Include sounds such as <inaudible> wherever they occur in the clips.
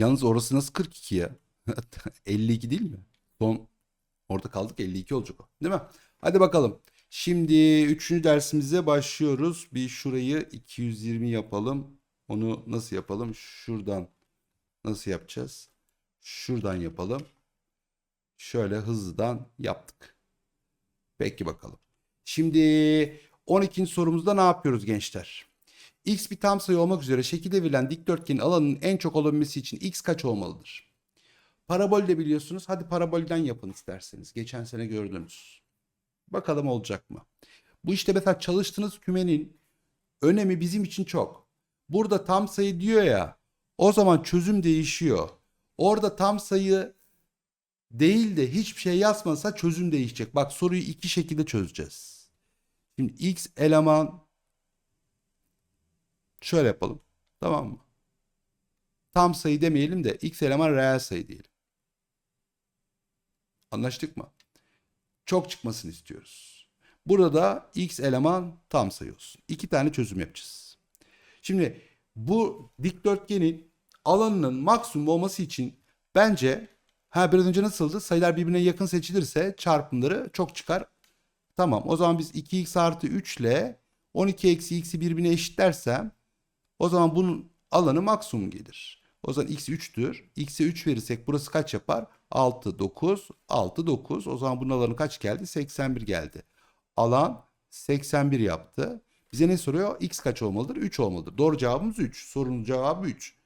Yalnız orası nasıl 42 ya? <laughs> 52 değil mi? Son orada kaldık 52 olacak o. Değil mi? Hadi bakalım. Şimdi 3. dersimize başlıyoruz. Bir şurayı 220 yapalım. Onu nasıl yapalım? Şuradan nasıl yapacağız? Şuradan yapalım. Şöyle hızlıdan yaptık. Peki bakalım. Şimdi 12. sorumuzda ne yapıyoruz gençler? X bir tam sayı olmak üzere şekilde verilen dikdörtgenin alanının en çok olabilmesi için x kaç olmalıdır? Parabol de biliyorsunuz. Hadi parabolden yapın isterseniz. Geçen sene gördünüz. Bakalım olacak mı? Bu işte mesela çalıştığınız kümenin önemi bizim için çok. Burada tam sayı diyor ya. O zaman çözüm değişiyor. Orada tam sayı değil de hiçbir şey yazmasa çözüm değişecek. Bak soruyu iki şekilde çözeceğiz. Şimdi x eleman şöyle yapalım. Tamam mı? Tam sayı demeyelim de x eleman reel sayı diyelim. Anlaştık mı? Çok çıkmasını istiyoruz. Burada da x eleman tam sayı olsun. İki tane çözüm yapacağız. Şimdi bu dikdörtgenin alanının maksimum olması için bence ha biraz önce nasıldı? Sayılar birbirine yakın seçilirse çarpımları çok çıkar. Tamam o zaman biz 2x artı 3 ile 12 eksi x'i birbirine eşitlersem o zaman bunun alanı maksimum gelir. O zaman x 3'tür. X'e 3 verirsek burası kaç yapar? 6, 9, 6, 9. O zaman bunun alanı kaç geldi? 81 geldi. Alan 81 yaptı. Bize ne soruyor? X kaç olmalıdır? 3 olmalıdır. Doğru cevabımız 3. Sorunun cevabı 3.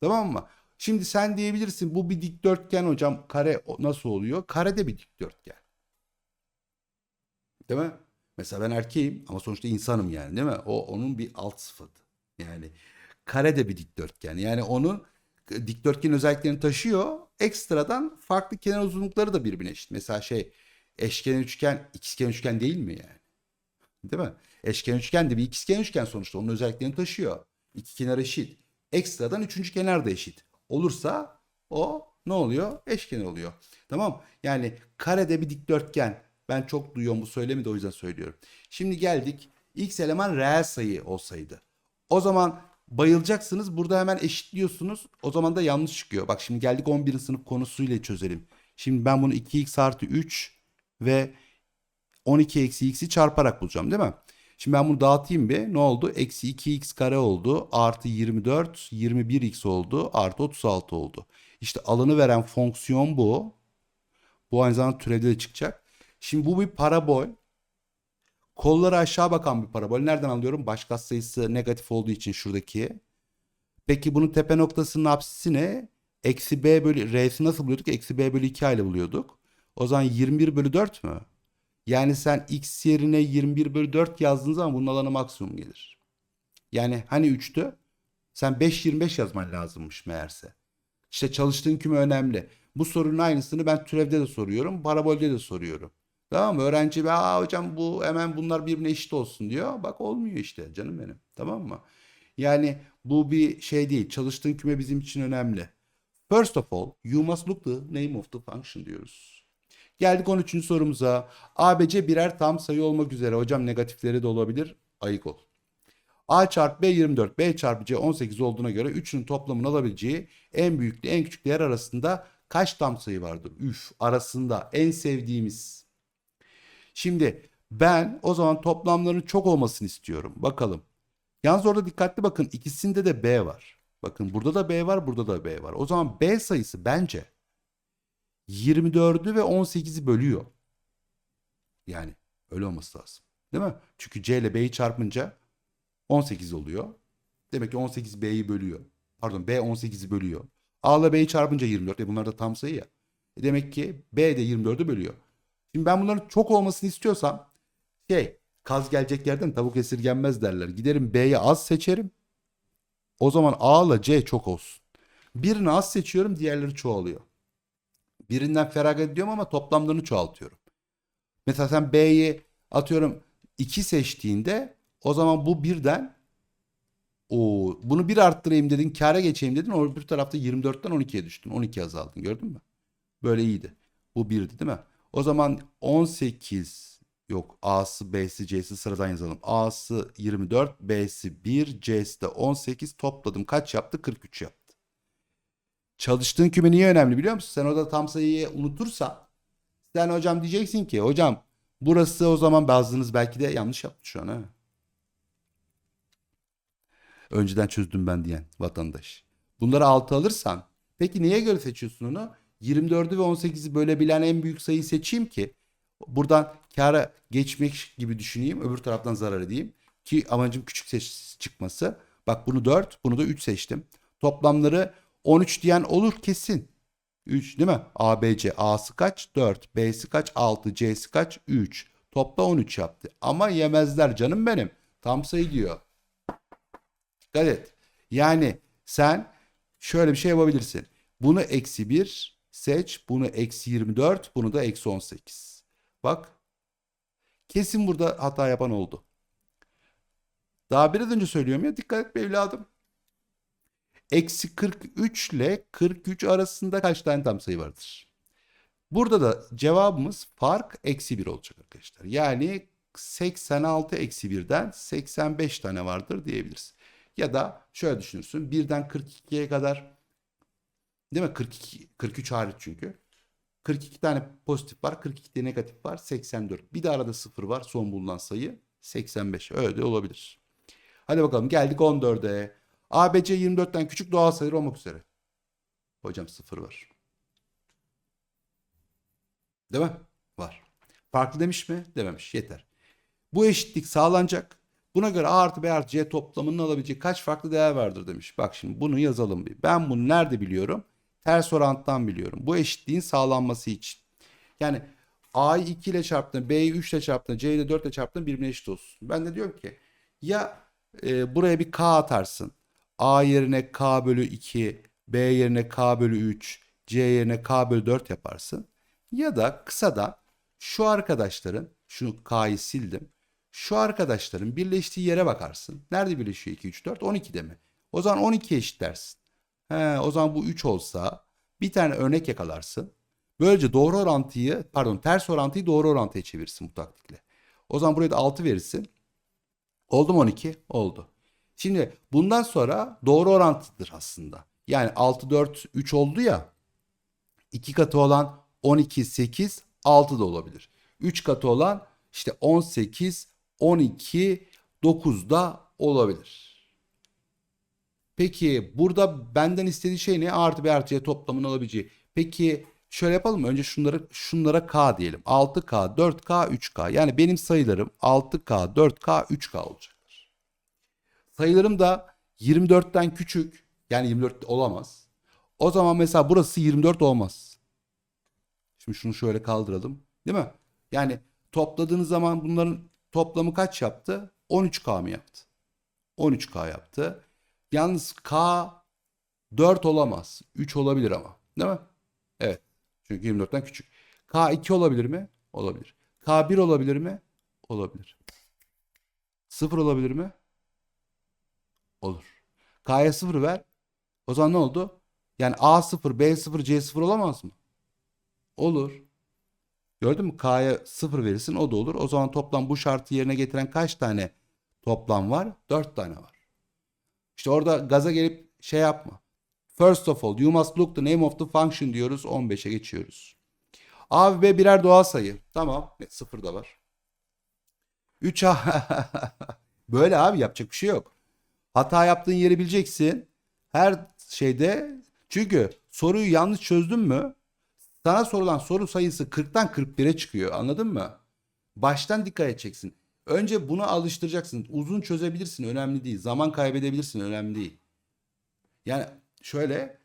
Tamam mı? Şimdi sen diyebilirsin bu bir dikdörtgen hocam. Kare nasıl oluyor? Kare de bir dikdörtgen. Değil mi? Mesela ben erkeğim ama sonuçta insanım yani değil mi? O onun bir alt sıfatı. Yani kare de bir dikdörtgen. Yani onun dikdörtgen özelliklerini taşıyor. Ekstradan farklı kenar uzunlukları da birbirine eşit. Mesela şey eşkenar üçgen ikizkenar üçgen değil mi yani? Değil mi? Eşkenar üçgen de bir ikizkenar üçgen sonuçta. Onun özelliklerini taşıyor. İki kenar eşit. Ekstradan üçüncü kenar da eşit. Olursa o ne oluyor? Eşkenar oluyor. Tamam Yani karede bir dikdörtgen. Ben çok duyuyorum bu söylemi de o yüzden söylüyorum. Şimdi geldik. X eleman reel sayı olsaydı. O zaman bayılacaksınız. Burada hemen eşitliyorsunuz. O zaman da yanlış çıkıyor. Bak şimdi geldik 11. sınıf konusuyla çözelim. Şimdi ben bunu 2x artı 3 ve 12 eksi x'i çarparak bulacağım değil mi? Şimdi ben bunu dağıtayım bir. Ne oldu? Eksi 2x kare oldu. Artı 24, 21x oldu. Artı 36 oldu. İşte alanı veren fonksiyon bu. Bu aynı zamanda türevde de çıkacak. Şimdi bu bir parabol. Kolları aşağı bakan bir parabol. Nereden alıyorum? Baş katsayısı negatif olduğu için şuradaki. Peki bunun tepe noktasının apsisi ne? Eksi b bölü r'si nasıl buluyorduk? Eksi b bölü 2 ile buluyorduk. O zaman 21 bölü 4 mü? Yani sen x yerine 21 bölü 4 yazdığın zaman bunun alanı maksimum gelir. Yani hani 3'tü? Sen 5-25 yazman lazımmış meğerse. İşte çalıştığın küme önemli. Bu sorunun aynısını ben türevde de soruyorum. Parabolde de soruyorum. Tamam mı? Öğrenci be hocam bu hemen bunlar birbirine eşit olsun diyor. Bak olmuyor işte canım benim. Tamam mı? Yani bu bir şey değil. Çalıştığın küme bizim için önemli. First of all, you must look the name of the function diyoruz. Geldik 13. sorumuza. ABC birer tam sayı olmak üzere. Hocam negatifleri de olabilir. Ayık ol. A çarpı B 24, B çarpı C 18 olduğuna göre üçünün toplamını alabileceği en büyükle en küçük değer arasında kaç tam sayı vardır? Üf arasında en sevdiğimiz. Şimdi ben o zaman toplamlarının çok olmasını istiyorum. Bakalım. Yalnız orada dikkatli bakın ikisinde de B var. Bakın burada da B var, burada da B var. O zaman B sayısı bence 24'ü ve 18'i bölüyor. Yani öyle olması lazım. Değil mi? Çünkü C ile B'yi çarpınca 18 oluyor. Demek ki 18 B'yi bölüyor. Pardon B 18'i bölüyor. A ile B'yi çarpınca 24. E bunlar da tam sayı ya. E demek ki B de 24'ü bölüyor. Şimdi ben bunların çok olmasını istiyorsam şey kaz gelecek yerden tavuk esirgenmez derler. Giderim B'yi az seçerim. O zaman A ile C çok olsun. Birini az seçiyorum diğerleri çoğalıyor. Birinden feragat ediyorum ama toplamlarını çoğaltıyorum. Mesela sen B'yi atıyorum 2 seçtiğinde o zaman bu birden o bunu bir arttırayım dedin, kâra geçeyim dedin. O bir tarafta 24'ten 12'ye düştün. 12 azaldın. Gördün mü? Böyle iyiydi. Bu birdi değil mi? O zaman 18 yok A'sı B'si C'si sıradan yazalım. A'sı 24, B'si 1, C'si de 18 topladım. Kaç yaptı? 43 yaptı. Çalıştığın küme niye önemli biliyor musun? Sen orada tam sayıyı unutursan sen hocam diyeceksin ki hocam burası o zaman bazınız belki de yanlış yaptı şu an ha. Önceden çözdüm ben diyen vatandaş. Bunları 6 alırsan peki neye göre seçiyorsun onu? 24'ü ve 18'i bölebilen en büyük sayıyı seçeyim ki buradan kâra geçmek gibi düşüneyim. Öbür taraftan zarar edeyim. Ki amacım küçük seç çıkması. Bak bunu 4, bunu da 3 seçtim. Toplamları 13 diyen olur kesin. 3 değil mi? A, B, C. A'sı kaç? 4. B'si kaç? 6. C'si kaç? 3. Topla 13 yaptı. Ama yemezler canım benim. Tam sayı diyor. Dikkat et. Yani sen şöyle bir şey yapabilirsin. Bunu eksi 1 seç. Bunu eksi 24. Bunu da eksi 18. Bak. Kesin burada hata yapan oldu. Daha biraz önce söylüyorum ya dikkat et be evladım. Eksi 43 ile 43 arasında kaç tane tam sayı vardır? Burada da cevabımız fark eksi 1 olacak arkadaşlar. Yani 86 eksi 1'den 85 tane vardır diyebiliriz. Ya da şöyle düşünürsün. 1'den 42'ye kadar değil mi? 42, 43 hariç çünkü. 42 tane pozitif var. 42 tane negatif var. 84. Bir de arada 0 var. Son bulunan sayı 85. Öyle de olabilir. Hadi bakalım geldik 14'e. ABC 24'ten küçük doğal sayılar olmak üzere. Hocam 0 var. Değil mi? Var. Farklı demiş mi? Dememiş. Yeter. Bu eşitlik sağlanacak. Buna göre A artı B artı C toplamının alabileceği kaç farklı değer vardır demiş. Bak şimdi bunu yazalım bir. Ben bunu nerede biliyorum? Ters oranttan biliyorum. Bu eşitliğin sağlanması için. Yani A'yı 2 ile çarptın, B'yi 3 ile çarptın, C'yi de 4 ile çarptın birbirine eşit olsun. Ben de diyorum ki ya e, buraya bir K atarsın. A yerine K bölü 2, B yerine K bölü 3, C yerine K bölü 4 yaparsın. Ya da kısadan şu arkadaşların, şu K'yı sildim. Şu arkadaşların birleştiği yere bakarsın. Nerede birleşiyor 2, 3, 4? 12'de mi? O zaman 12 eşit dersin. He, o zaman bu 3 olsa bir tane örnek yakalarsın. Böylece doğru orantıyı, pardon ters orantıyı doğru orantıya çevirsin bu taktikle. O zaman buraya da 6 verirsin. Oldu mu 12? Oldu. Şimdi bundan sonra doğru orantıdır aslında. Yani 6, 4, 3 oldu ya. 2 katı olan 12, 8, 6 da olabilir. 3 katı olan işte 18, 12, 9 da olabilir. Peki burada benden istediği şey ne? A artı B artı C toplamının alabileceği. Peki şöyle yapalım mı? Önce şunları şunlara K diyelim. 6K, 4K, 3K. Yani benim sayılarım 6K, 4K, 3K olacaktır. Sayılarım da 24'ten küçük. Yani 24 olamaz. O zaman mesela burası 24 olmaz. Şimdi şunu şöyle kaldıralım. Değil mi? Yani topladığınız zaman bunların toplamı kaç yaptı? 13K mı yaptı? 13K yaptı. Yalnız K 4 olamaz. 3 olabilir ama. Değil mi? Evet. Çünkü 24'ten küçük. K 2 olabilir mi? Olabilir. K 1 olabilir mi? Olabilir. 0 olabilir mi? Olur. K'ya 0 ver. O zaman ne oldu? Yani A 0, B 0, C 0 olamaz mı? Olur. Gördün mü? K'ya 0 verirsin o da olur. O zaman toplam bu şartı yerine getiren kaç tane toplam var? 4 tane var. İşte orada gaza gelip şey yapma. First of all, you must look the name of the function diyoruz. 15'e geçiyoruz. A ve B birer doğal sayı. Tamam. Evet, sıfır da var. 3A. <laughs> Böyle abi yapacak bir şey yok. Hata yaptığın yeri bileceksin. Her şeyde çünkü soruyu yanlış çözdün mü sana sorulan soru sayısı 40'tan 41'e çıkıyor. Anladın mı? Baştan dikkat edeceksin. Önce buna alıştıracaksın. Uzun çözebilirsin önemli değil. Zaman kaybedebilirsin önemli değil. Yani şöyle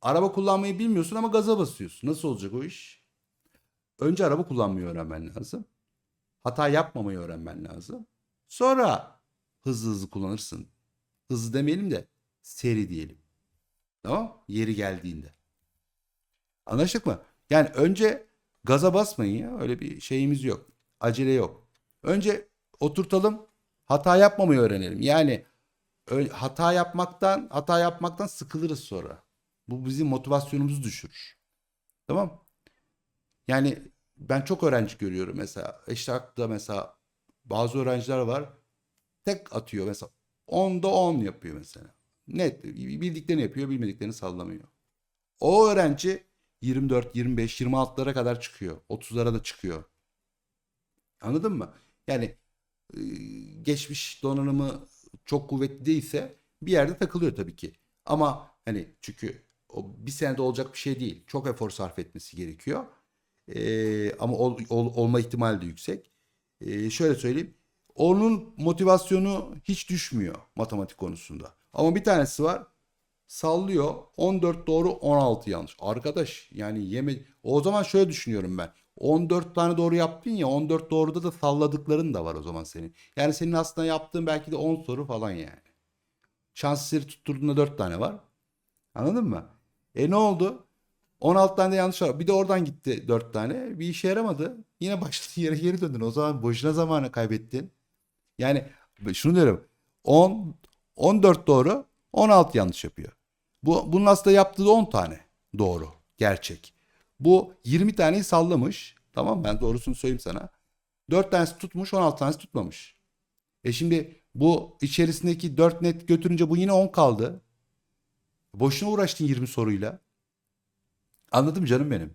araba kullanmayı bilmiyorsun ama gaza basıyorsun. Nasıl olacak o iş? Önce araba kullanmayı öğrenmen lazım. Hata yapmamayı öğrenmen lazım. Sonra hızlı hızlı kullanırsın. Hızlı demeyelim de seri diyelim. Tamam? Yeri geldiğinde. Anlaştık mı? Yani önce gaza basmayın ya. Öyle bir şeyimiz yok. Acele yok. Önce oturtalım. Hata yapmamayı öğrenelim. Yani hata yapmaktan hata yapmaktan sıkılırız sonra. Bu bizim motivasyonumuzu düşürür. Tamam? Yani ben çok öğrenci görüyorum mesela. Eşrafta mesela bazı öğrenciler var. Tek atıyor mesela. 10'da 10 yapıyor mesela. Net bildiklerini yapıyor, bilmediklerini sallamıyor. O öğrenci 24, 25, 26'lara kadar çıkıyor. 30'lara da çıkıyor. Anladın mı? Yani e, geçmiş donanımı çok kuvvetli değilse bir yerde takılıyor tabii ki. Ama hani çünkü o bir senede olacak bir şey değil. Çok efor sarf etmesi gerekiyor. E, ama ol- ol- olma ihtimali de yüksek. E, şöyle söyleyeyim. Onun motivasyonu hiç düşmüyor matematik konusunda. Ama bir tanesi var sallıyor. 14 doğru 16 yanlış. Arkadaş yani yeme o zaman şöyle düşünüyorum ben. 14 tane doğru yaptın ya 14 doğruda da salladıkların da var o zaman senin. Yani senin aslında yaptığın belki de 10 soru falan yani. Şans eseri tutturduğunda 4 tane var. Anladın mı? E ne oldu? 16 tane de yanlış var. Bir de oradan gitti 4 tane. Bir işe yaramadı. Yine başladığın yere geri döndün. O zaman boşuna zamanı kaybettin. Yani şunu diyorum. 10 14 doğru 16 yanlış yapıyor. Bu bunun aslında yaptığı 10 tane doğru. Gerçek. Bu 20 taneyi sallamış. Tamam ben doğrusunu söyleyeyim sana. 4 tanesi tutmuş 16 tanesi tutmamış. E şimdi bu içerisindeki 4 net götürünce bu yine 10 kaldı. Boşuna uğraştın 20 soruyla. Anladım canım benim.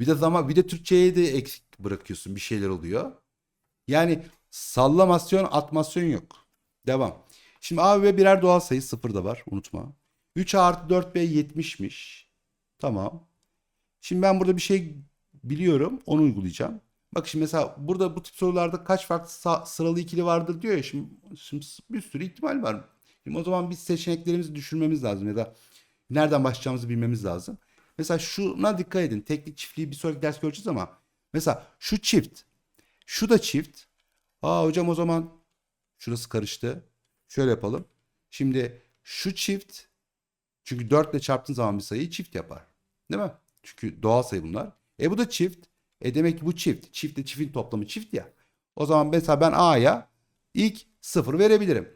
Bir de zaman bir de Türkçe'ye de eksik bırakıyorsun. Bir şeyler oluyor. Yani sallamasyon, atmasyon yok. Devam. Şimdi A ve B birer doğal sayı sıfır da var unutma. 3 artı 4B 70'miş. Tamam. Şimdi ben burada bir şey biliyorum. Onu uygulayacağım. Bak şimdi mesela burada bu tip sorularda kaç farklı sıralı ikili vardır diyor ya. Şimdi, şimdi bir sürü ihtimal var. Şimdi o zaman biz seçeneklerimizi düşürmemiz lazım ya da nereden başlayacağımızı bilmemiz lazım. Mesela şuna dikkat edin. Teknik çiftliği bir sonraki ders göreceğiz ama mesela şu çift, şu da çift. Aa hocam o zaman şurası karıştı. Şöyle yapalım. Şimdi şu çift çünkü 4 ile çarptığın zaman bir sayıyı çift yapar. Değil mi? Çünkü doğal sayı bunlar. E bu da çift. E demek ki bu çift. Çiftle çiftin toplamı çift ya. O zaman mesela ben A'ya ilk 0 verebilirim.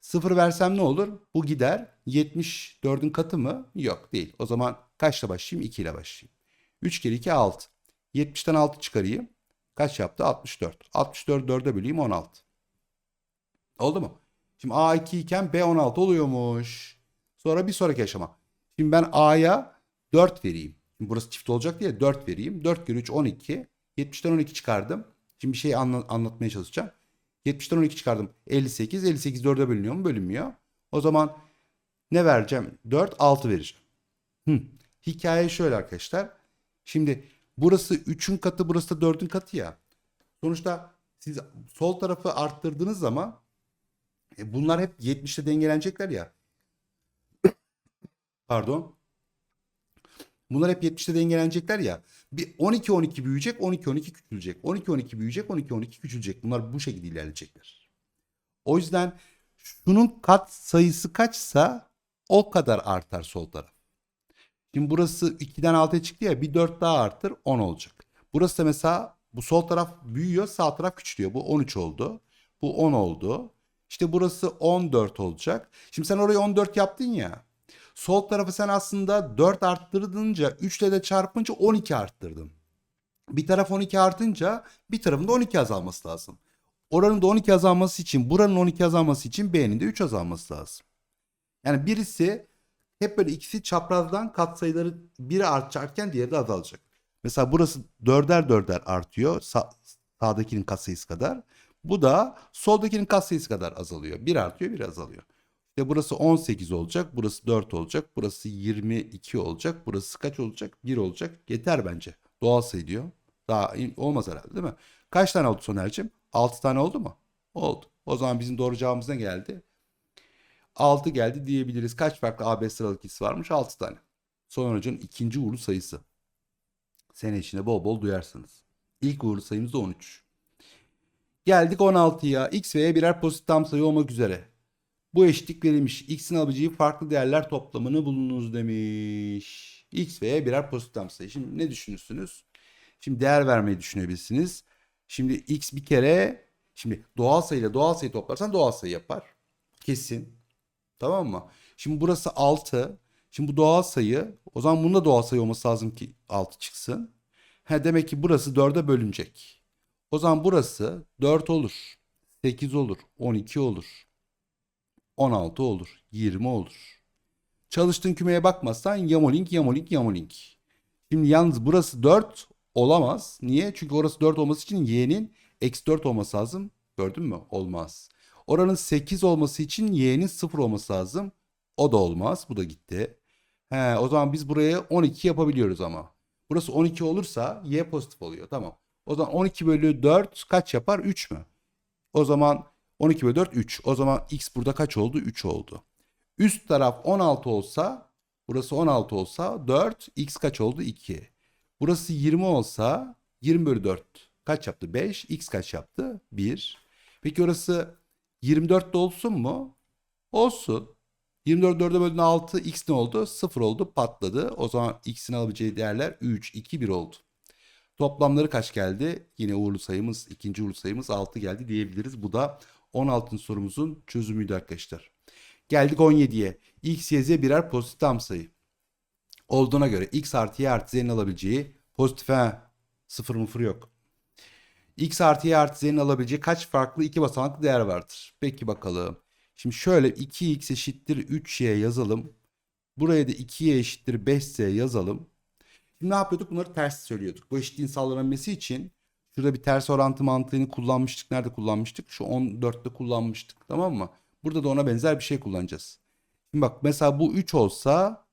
0 versem ne olur? Bu gider. 74'ün katı mı? Yok değil. O zaman kaçla başlayayım? 2 ile başlayayım. 3 kere 2 6. 70'ten 6 çıkarayım. Kaç yaptı? 64. 64 4'e böleyim 16. Oldu mu? Şimdi A2 iken B16 oluyormuş. Sonra bir sonraki aşama. Şimdi ben A'ya 4 vereyim. Şimdi burası çift olacak diye 4 vereyim. 4 kere 3 12. 70'ten 12 çıkardım. Şimdi bir şey anla- anlatmaya çalışacağım. 70'ten 12 çıkardım. 58. 58 4'e bölünüyor mu? Bölünmüyor. O zaman ne vereceğim? 4 6 vereceğim. Hı. Hikaye şöyle arkadaşlar. Şimdi burası 3'ün katı burası da 4'ün katı ya. Sonuçta siz sol tarafı arttırdığınız zaman e, bunlar hep 70'te dengelenecekler ya. <coughs> Pardon. Bunlar hep 70'te dengelenecekler ya. Bir 12 12 büyüyecek, 12 12 küçülecek. 12 12 büyüyecek, 12 12 küçülecek. Bunlar bu şekilde ilerleyecekler. O yüzden şunun kat sayısı kaçsa o kadar artar sol taraf. Şimdi burası 2'den 6'ya çıktı ya bir 4 daha arttır 10 olacak. Burası da mesela bu sol taraf büyüyor sağ taraf küçülüyor. Bu 13 oldu. Bu 10 oldu. İşte burası 14 olacak. Şimdi sen orayı 14 yaptın ya. Sol tarafı sen aslında 4 arttırdınca 3 ile de çarpınca 12 arttırdın. Bir taraf 12 artınca bir tarafın da 12 azalması lazım. Oranın da 12 azalması için buranın 12 azalması için B'nin de 3 azalması lazım. Yani birisi hep böyle ikisi çaprazdan katsayıları biri artarken diğeri de azalacak. Mesela burası dörder dörder artıyor sağ, sağdakinin katsayısı kadar. Bu da soldakinin katsayısı kadar azalıyor. Bir artıyor bir azalıyor. İşte burası 18 olacak, burası 4 olacak, burası 22 olacak, burası kaç olacak? 1 olacak. Yeter bence. Doğal sayı diyor. Daha olmaz herhalde değil mi? Kaç tane oldu Soner'cim? 6 tane oldu mu? Oldu. O zaman bizim doğru cevabımız ne geldi? 6 geldi diyebiliriz. Kaç farklı AB sıralık ikisi varmış? 6 tane. Soner Hoca'nın ikinci uğurlu sayısı. Sene içinde bol bol duyarsınız. İlk uğurlu sayımız da 13. Geldik 16'ya. X ve Y birer pozitif tam sayı olmak üzere. Bu eşitlik verilmiş. X'in alabileceği farklı değerler toplamını bulunuz demiş. X ve birer pozitif tam sayı. Şimdi ne düşünürsünüz? Şimdi değer vermeyi düşünebilirsiniz. Şimdi X bir kere şimdi doğal sayıyla doğal sayı toplarsan doğal sayı yapar. Kesin. Tamam mı? Şimdi burası 6. Şimdi bu doğal sayı. O zaman bunun da doğal sayı olması lazım ki 6 çıksın. Ha, demek ki burası 4'e bölünecek. O zaman burası 4 olur. 8 olur. 12 olur. 16 olur. 20 olur. Çalıştığın kümeye bakmazsan yamolink yamolink yamolink. Şimdi yalnız burası 4 olamaz. Niye? Çünkü orası 4 olması için y'nin eksi 4 olması lazım. Gördün mü? Olmaz. Oranın 8 olması için y'nin 0 olması lazım. O da olmaz. Bu da gitti. He, o zaman biz buraya 12 yapabiliyoruz ama. Burası 12 olursa y pozitif oluyor. Tamam. O zaman 12 bölü 4 kaç yapar? 3 mü? O zaman 12 bölü 4 3. O zaman x burada kaç oldu? 3 oldu. Üst taraf 16 olsa burası 16 olsa 4 x kaç oldu? 2. Burası 20 olsa 20 bölü 4 kaç yaptı? 5. X kaç yaptı? 1. Peki orası 24 de olsun mu? Olsun. 24 4'e böldüğünde 6 x ne oldu? 0 oldu patladı. O zaman x'in alabileceği değerler 3, 2, 1 oldu. Toplamları kaç geldi? Yine uğurlu sayımız, ikinci uğurlu sayımız 6 geldi diyebiliriz. Bu da 16. sorumuzun çözümüydü arkadaşlar. Geldik 17'ye. x, y, z birer pozitif tam sayı. Olduğuna göre x artı y artı z'nin alabileceği pozitif ha. Sıfır mıfır yok. x artı y artı z'nin alabileceği kaç farklı iki basamaklı değer vardır? Peki bakalım. Şimdi şöyle 2x eşittir 3y yazalım. Buraya da 2y eşittir 5z yazalım. Şimdi ne yapıyorduk? Bunları ters söylüyorduk. Bu eşitliğin sağlanabilmesi için şurada bir ters orantı mantığını kullanmıştık. Nerede kullanmıştık? Şu 14'te kullanmıştık. Tamam mı? Burada da ona benzer bir şey kullanacağız. Şimdi bak mesela bu 3 olsa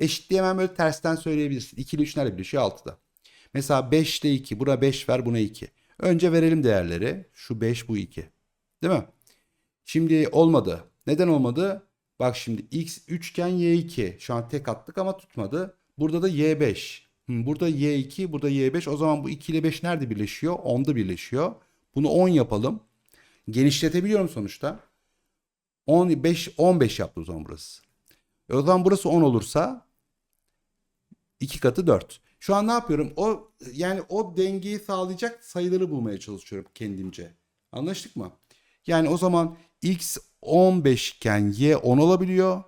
eşitliği hemen böyle tersten söyleyebilirsin. 2 ile 3 nerede birleşiyor? 6'da. Mesela 5 ile 2. Buna 5 ver buna 2. Önce verelim değerleri. Şu 5 bu 2. Değil mi? Şimdi olmadı. Neden olmadı? Bak şimdi x 3 iken y2. Şu an tek attık ama tutmadı. Burada da y5. Burada y2, burada y5. O zaman bu 2 ile 5 nerede birleşiyor? 10'da birleşiyor. Bunu 10 yapalım. Genişletebiliyorum sonuçta. 15 15 yaptı o zaman burası. E o zaman burası 10 olursa 2 katı 4. Şu an ne yapıyorum? O yani o dengeyi sağlayacak sayıları bulmaya çalışıyorum kendimce. Anlaştık mı? Yani o zaman x 15 iken y 10 olabiliyor.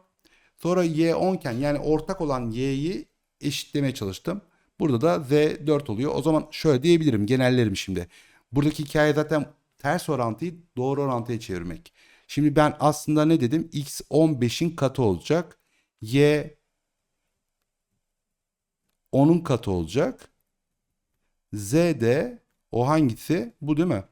Sonra y 10 iken yani ortak olan y'yi eşitlemeye çalıştım. Burada da z 4 oluyor. O zaman şöyle diyebilirim genellerim şimdi. Buradaki hikaye zaten ters orantıyı doğru orantıya çevirmek. Şimdi ben aslında ne dedim? x 15'in katı olacak. y 10'un katı olacak. z de o hangisi? Bu değil mi?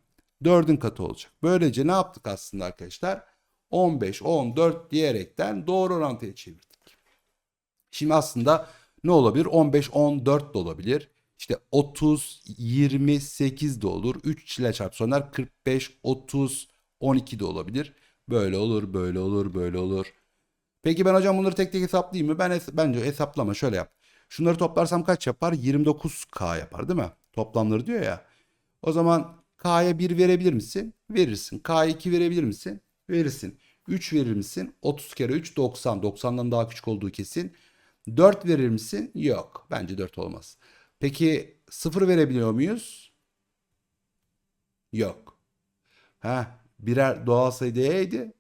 4'ün katı olacak. Böylece ne yaptık aslında arkadaşlar? 15, 14 diyerekten doğru orantıya çevirdik. Şimdi aslında ne olabilir? 15, 14 de olabilir. İşte 30, 28 de olur. 3 ile çarpsınlar 45, 30, 12 de olabilir. Böyle olur, böyle olur, böyle olur. Peki ben hocam bunları tek tek hesaplayayım mı? Ben hes- bence hesaplama şöyle yap. Şunları toplarsam kaç yapar? 29K yapar değil mi? Toplamları diyor ya. O zaman K'ya 1 verebilir misin? Verirsin. K'ya 2 verebilir misin? Verirsin. 3 verir misin? 30 kere 3 90. 90'dan daha küçük olduğu kesin. 4 verir misin? Yok. Bence 4 olmaz. Peki 0 verebiliyor muyuz? Yok. Ha, birer doğal sayı değeriydi.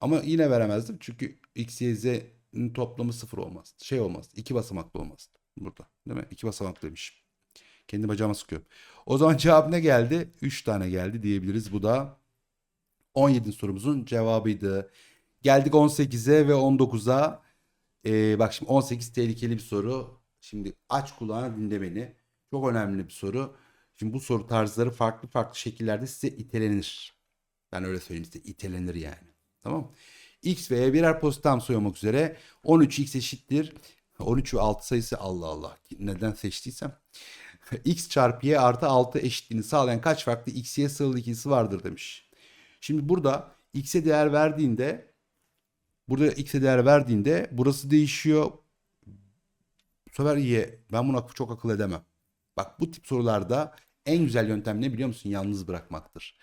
Ama yine veremezdim. Çünkü x, y, z'nin toplamı 0 olmaz. Şey olmaz. İki basamaklı olmaz. Burada. Değil mi? İki basamaklıymış. Kendi bacağıma sıkıyorum. O zaman cevap ne geldi? 3 tane geldi diyebiliriz. Bu da 17. sorumuzun cevabıydı. Geldik 18'e ve 19'a. Ee, bak şimdi 18 tehlikeli bir soru. Şimdi aç kulağını dinle beni. Çok önemli bir soru. Şimdi bu soru tarzları farklı farklı şekillerde size itelenir. Ben öyle söyleyeyim size itelenir yani. Tamam? X ve Y birer pozitif tam sayı olmak üzere 13 x eşittir. 13 ve 6 sayısı Allah Allah. Neden seçtiysem. <laughs> x çarpı y artı 6 eşitliğini sağlayan kaç farklı x y sıralı ikilisi vardır demiş. Şimdi burada x'e değer verdiğinde burada x'e değer verdiğinde burası değişiyor. Bu sefer y. Ben buna çok akıl edemem. Bak bu tip sorularda en güzel yöntem ne biliyor musun? Yalnız bırakmaktır.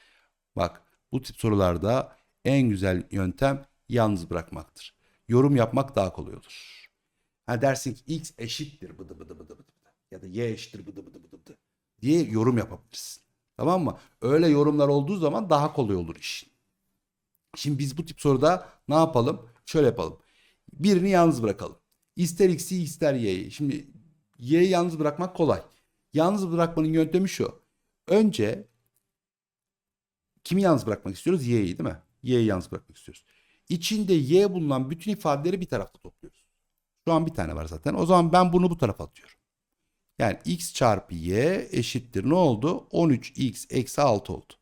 Bak bu tip sorularda en güzel yöntem yalnız bırakmaktır. Yorum yapmak daha kolay olur. Ha dersin ki x eşittir bıdı bıdı bıdı bıdı ya da y eşittir bıdı bıdı bıdı bıdı diye yorum yapabilirsin. Tamam mı? Öyle yorumlar olduğu zaman daha kolay olur iş. Şimdi biz bu tip soruda ne yapalım? Şöyle yapalım. Birini yalnız bırakalım. İster x'i ister y'yi. Şimdi y'yi yalnız bırakmak kolay. Yalnız bırakmanın yöntemi şu. Önce kimi yalnız bırakmak istiyoruz? Y'yi değil mi? Y'yi yalnız bırakmak istiyoruz. İçinde y bulunan bütün ifadeleri bir tarafta topluyoruz. Şu an bir tane var zaten. O zaman ben bunu bu tarafa atıyorum. Yani x çarpı y eşittir ne oldu? 13x eksi 6 oldu.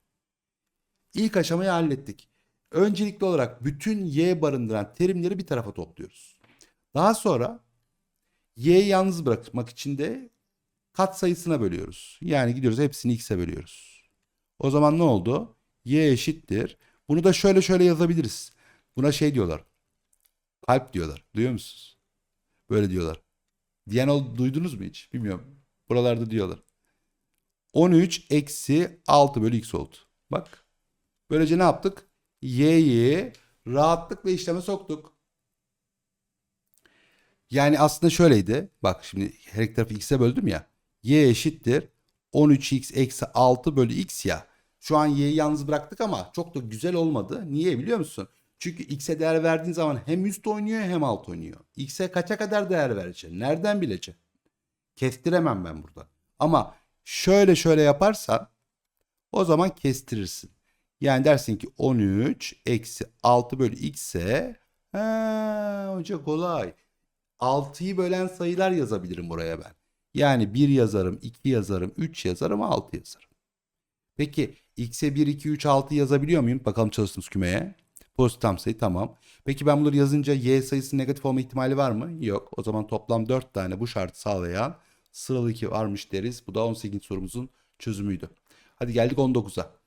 İlk aşamayı hallettik. Öncelikli olarak bütün y barındıran terimleri bir tarafa topluyoruz. Daha sonra y'yi yalnız bırakmak için de kat sayısına bölüyoruz. Yani gidiyoruz hepsini x'e bölüyoruz. O zaman ne oldu? y eşittir. Bunu da şöyle şöyle yazabiliriz. Buna şey diyorlar. Kalp diyorlar. Duyuyor musunuz? Böyle diyorlar. Diyen ol, duydunuz mu hiç? Bilmiyorum. Buralarda diyorlar. 13 eksi 6 bölü x oldu. Bak. Böylece ne yaptık? Y'yi rahatlıkla işleme soktuk. Yani aslında şöyleydi. Bak şimdi her iki tarafı x'e böldüm ya. Y eşittir. 13x eksi 6 bölü x ya. Şu an y'yi yalnız bıraktık ama çok da güzel olmadı. Niye biliyor musun? Çünkü x'e değer verdiğin zaman hem üst oynuyor hem alt oynuyor. X'e kaça kadar değer vereceksin? Nereden bileceksin? Kestiremem ben burada. Ama şöyle şöyle yaparsan o zaman kestirirsin. Yani dersin ki 13 eksi 6 bölü x'e ha, hoca kolay. 6'yı bölen sayılar yazabilirim buraya ben. Yani 1 yazarım, 2 yazarım, 3 yazarım, 6 yazarım. Peki x'e 1, 2, 3, 6 yazabiliyor muyum? Bakalım çalıştığımız kümeye. Pozitif tam sayı tamam. Peki ben bunları yazınca y sayısı negatif olma ihtimali var mı? Yok. O zaman toplam 4 tane bu şartı sağlayan sıralı 2 varmış deriz. Bu da 18. sorumuzun çözümüydü. Hadi geldik 19'a.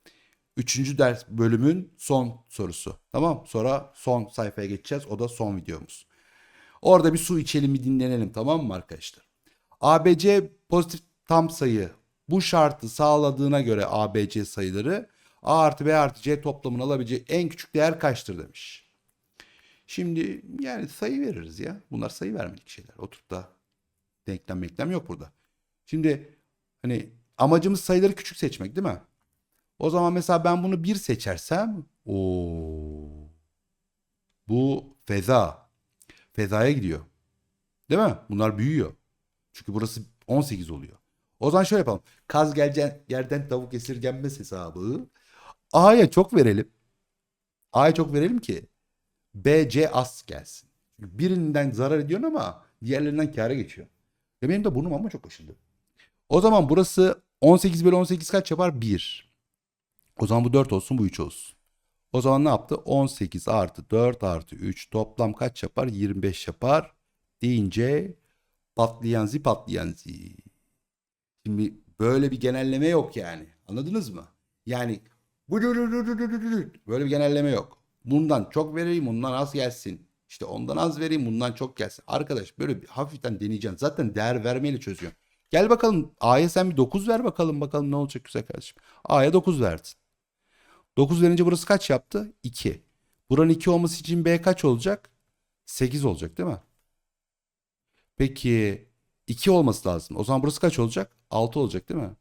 Üçüncü ders bölümün son sorusu. Tamam. Sonra son sayfaya geçeceğiz. O da son videomuz. Orada bir su içelim bir dinlenelim tamam mı arkadaşlar? ABC pozitif tam sayı bu şartı sağladığına göre ABC sayıları A artı B artı C toplamını alabileceği en küçük değer kaçtır demiş. Şimdi yani sayı veririz ya. Bunlar sayı vermedik şeyler. Oturup da denklem denklem yok burada. Şimdi hani amacımız sayıları küçük seçmek değil mi? O zaman mesela ben bunu 1 seçersem o bu feza. Fezaya gidiyor. Değil mi? Bunlar büyüyor. Çünkü burası 18 oluyor. O zaman şöyle yapalım. Kaz geleceğin yerden tavuk esirgenmez hesabı. A'ya çok verelim. A'ya çok verelim ki B, C az gelsin. Birinden zarar ediyorsun ama diğerlerinden kâra geçiyor. Ve benim de burnum ama çok aşındı. O zaman burası 18 bölü 18 kaç yapar? 1. O zaman bu 4 olsun bu 3 olsun. O zaman ne yaptı? 18 artı 4 artı 3 toplam kaç yapar? 25 yapar. Deyince patlayan zi patlayan zi. Şimdi böyle bir genelleme yok yani. Anladınız mı? Yani böyle bir genelleme yok. Bundan çok vereyim, bundan az gelsin. İşte ondan az vereyim, bundan çok gelsin. Arkadaş böyle bir hafiften deneyeceksin. Zaten değer vermeyle çözüyorsun. Gel bakalım A'ya sen bir 9 ver bakalım bakalım ne olacak güzel kardeşim. A'ya 9 verdin. 9 verince burası kaç yaptı? 2. Buranın 2 olması için B kaç olacak? 8 olacak değil mi? Peki 2 olması lazım. O zaman burası kaç olacak? 6 olacak değil mi?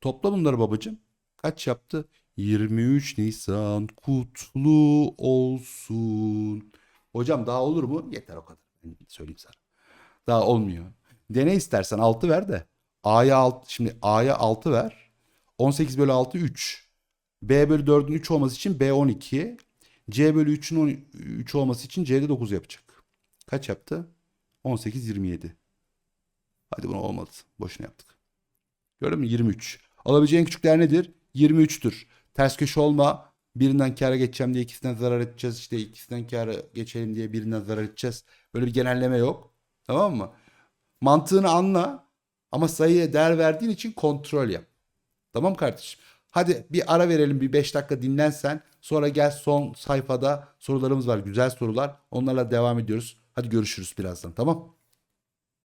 Topla bunları babacığım. Kaç yaptı? 23 Nisan kutlu olsun. Hocam daha olur mu? Yeter o kadar. Söyleyeyim sana. Daha olmuyor. Dene istersen 6 ver de. A'ya 6 şimdi A'ya 6 ver. 18 bölü 6 3. B bölü 4'ün 3 olması için B 12. C bölü 3'ün 3 olması için C'de 9 yapacak. Kaç yaptı? 18 27. Hadi bunu olmadı. Boşuna yaptık. Gördün mü? 23. Alabileceğin küçük değer nedir? 23'tür. Ters köşe olma. Birinden kâra geçeceğim diye ikisinden zarar edeceğiz. İşte ikisinden kâra geçelim diye birinden zarar edeceğiz. Böyle bir genelleme yok. Tamam mı? Mantığını anla. Ama sayıya değer verdiğin için kontrol yap. Tamam kardeşim? Hadi bir ara verelim bir 5 dakika dinlensen. Sonra gel son sayfada sorularımız var. Güzel sorular. Onlarla devam ediyoruz. Hadi görüşürüz birazdan tamam